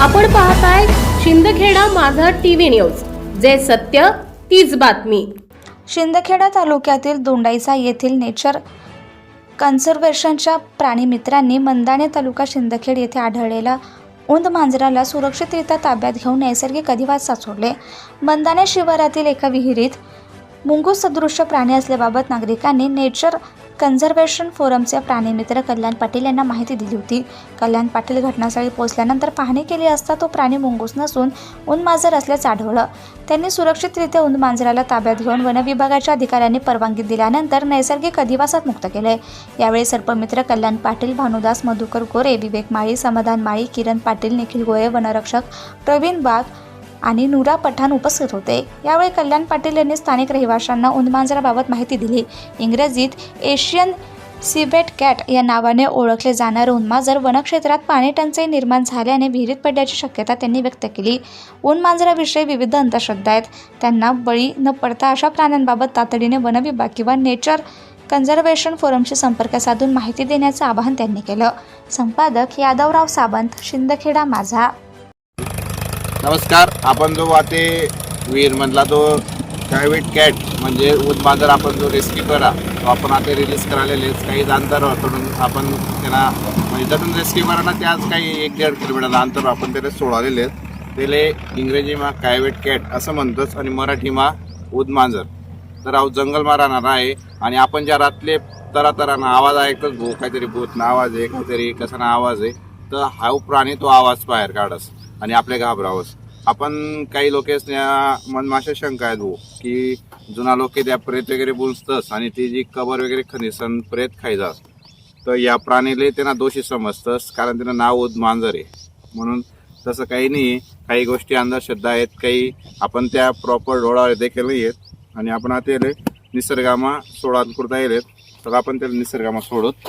आपण पाहताय शिंदखेडा माझा टीव्ही न्यूज. जे सत्य तीच बातमी. शिंदखेडा तालुक्यातील दोंडाईसा येथील नेचर कन्झर्वेशनच्या प्राणीमित्रांनी मंदाणे तालुका शिंदखेड येथे आढळलेला उंद मांजराला सुरक्षितरित्या ताब्यात घेऊन नैसर्गिक अधिवास साचवले. मंदाणे शिवारातील एका विहिरीत मुंगूस सदृश्य प्राणी असल्याबाबत नागरिकांनी नेचर कन्झर्वेशन फोरमचे प्राणीमित्र कल्याण पाटील यांना माहिती दिली होती. कल्याण पाटील घटनास्थळी पोहोचल्यानंतर पाहणी केली असता तो प्राणी मुंगूस नसून उनमांजर मांजर असल्याचं आढळलं. त्यांनी सुरक्षितरित्या उनमांजराला मांजराला ताब्यात घेऊन वनविभागाच्या अधिकाऱ्यांनी परवानगी दिल्यानंतर नैसर्गिक अधिवासात मुक्त केले. यावेळी सर्पमित्र कल्याण पाटील भानुदास मधुकर गोरे विवेक माळी समाधान माळी किरण पाटील निखिल गोळे वनरक्षक प्रवीण बाग आणि नुरा पठाण उपस्थित होते. यावेळी कल्याण पाटील यांनी स्थानिक रहिवाशांना उंदमांजराबाबत माहिती दिली. इंग्रजीत एशियन सिबेट कॅट या नावाने ओळखले जाणारे उन्मांजर वनक्षेत्रात पाणी टंचाई निर्माण झाल्याने विहिरीत पडण्याची शक्यता त्यांनी व्यक्त केली. उन्मांजराविषयी विविध अंधश्रद्धा आहेत. त्यांना बळी न पडता अशा प्राण्यांबाबत तातडीने वनविभाग किंवा नेचर कन्झर्वेशन फोरमशी संपर्क साधून माहिती देण्याचं आवाहन त्यांनी केलं. संपादक यादवराव सावंत शिंदखेडा माझा. नमस्कार. आपण जो वाते विहीरमधला तो प्रायव्हेट कॅट म्हणजे उदबाजार आपण जो रेस्क्यू करा तो आपण आता रिलीज करालेले काही अंतरावर सोडून आपण त्यांना म्हणजे जटून रेस्क्यू करा ते आज काही एक दीड किलोमीटर अंतर आपण त्याला सोडालेले आहेत त्याला इंग्रजीमा कायवेट कॅट असं म्हणतोच आणि मराठीमा उदमांजर तर अहो जंगलमा राहणार आहे आणि आपण ज्या रातले तरातरांना आवाज ऐकतोच भो काहीतरी भूतना आवाज आहे काहीतरी कसाना आवाज आहे तर हा प्राणी तो आवाज बाहेर काढस. आणि आपले घाबरावस. आपण काही लोक मनमाशा शंका आहेत भाऊ की जुना लोक त्या प्रेत वगैरे बोलतस आणि ती जी कबर वगैरे खनिसन प्रेत खायचास तर या प्राणीले त्यांना दोषी समजतस कारण त्यांना नाव उद मांजर आहे. म्हणून तसं काही नाही काही गोष्टी अंधश्रद्धा आहेत काही आपण त्या प्रॉपर डोळावर देखील नाही आहेत आणि आपण आता येले निसर्गामा सोडा करता येले तर आपण त्याला निसर्गामा सोडत